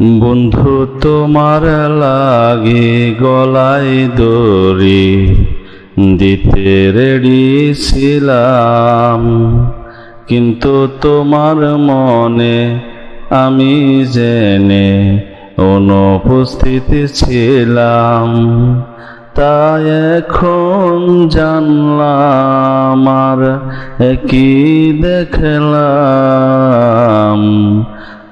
বন্ধু, তোমার লাগে গলায় দড়ি, দিতে রেডি ছিলাম। কিন্তু তোমার মনে আমি জেনে অনুপস্থিতি ছিলাম। তাই এখন জানলাম আর কি দেখলাম।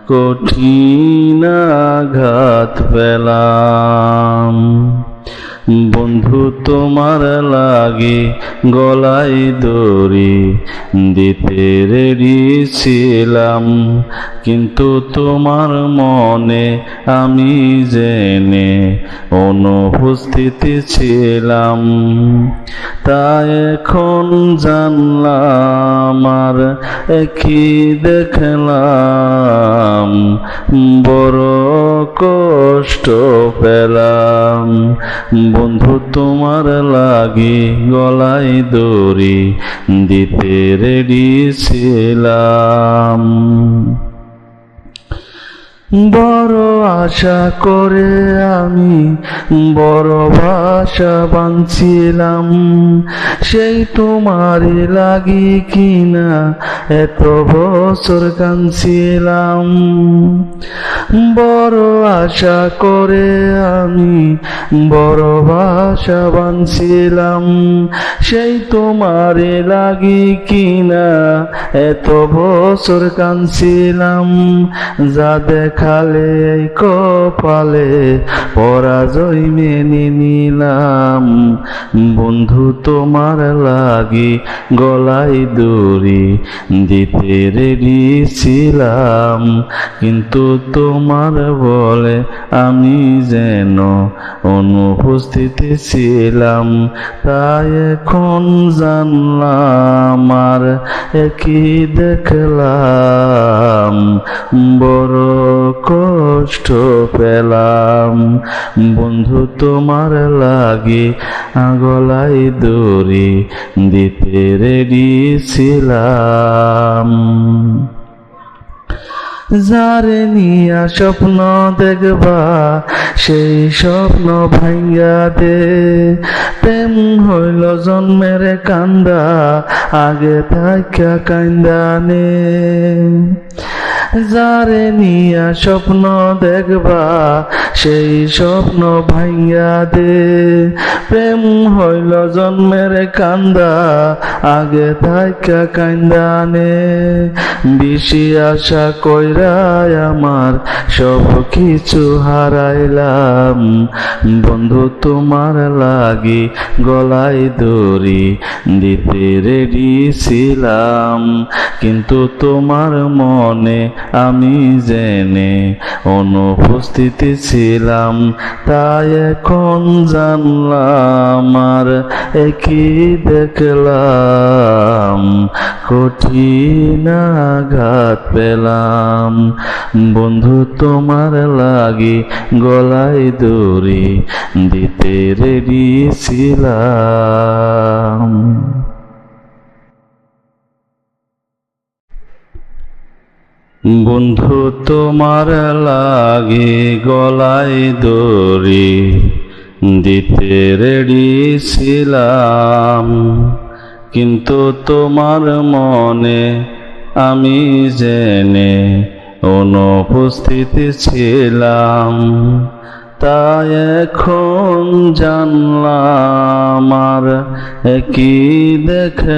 কঠিন আঘাত পেলাম বন্ধু, তোমার লাগে গলায় দড়ি। দিতে রেডি ছিলাম, কিন্তু তোমার মনে আমি জেনে অনুপস্থিতি ছিলাম। তাই এখন জানলাম আর কি দেখলাম, বড় কষ্ট পেলাম। বন্ধু তোমার লাগে গলায় দড়ি দিতে রেডি ছিলাম। বড় আশা করে আমি বড় ভাষা বাঁধছিলাম। সেই তোমারই লাগি কিনা এত বছর কাঁদছিলাম। বড় আশা করে আমি বড় ভাষা বাঁধছিলাম। সেই তোমারে লাগি কিনা এত বছর কাঁদছিলাম। যা দেখালে কপালে পরাজয় মেনে নিলাম। বন্ধু, তোমার লাগি গলায় দড়ি দিতে রেডি ছিলাম। কিন্তু তোমার বলে আমি যেন অনুপস্থিতি ছিলাম, তাই এখন জানলাম আর একই দেখলাম। বড় কষ্ট পেলাম। বন্ধু, তোমার লাগে গলায় দড়ি দিতে রেডি ছিলাম। যারে নিয়া স্বপ্ন দেখবা, সেই স্বপ্ন ভাঙ্গা দে। প্রেম হইল জন্মের কান্দা, আগে থাকা কান্দা নে। যারে নিয়া স্বপ্ন দেখবা, সেই স্বপ্ন ভাঙ্গা দে। প্রেম হইল জন্মের কান্দা, আগে থাকা কান্দা নে। বেশি আশা কইরাই আমার সব কিছু হারাইলাম। বন্ধু তোমার লাগি গলায় দড়ি দিতে রেডি ছিলাম। কিন্তু তোমার মনে আমি জেনে অনুপস্থিতি ছিলাম, তাই এখন জানলাম আর একই দেখলাম। কঠিন আঘাত পেলাম। বন্ধু, তোমার লাগি গলায় দড়ি দিতে রেডি ছিলাম। বন্ধু, তোমার লাগে গলায় দড়ি, দিতে রেডি ছিলাম। কিন্তু তোমার মনে আমি জেনে অনুপস্থিতি ছিলাম। তাই এখন জানলাম আর কি দেখলাম।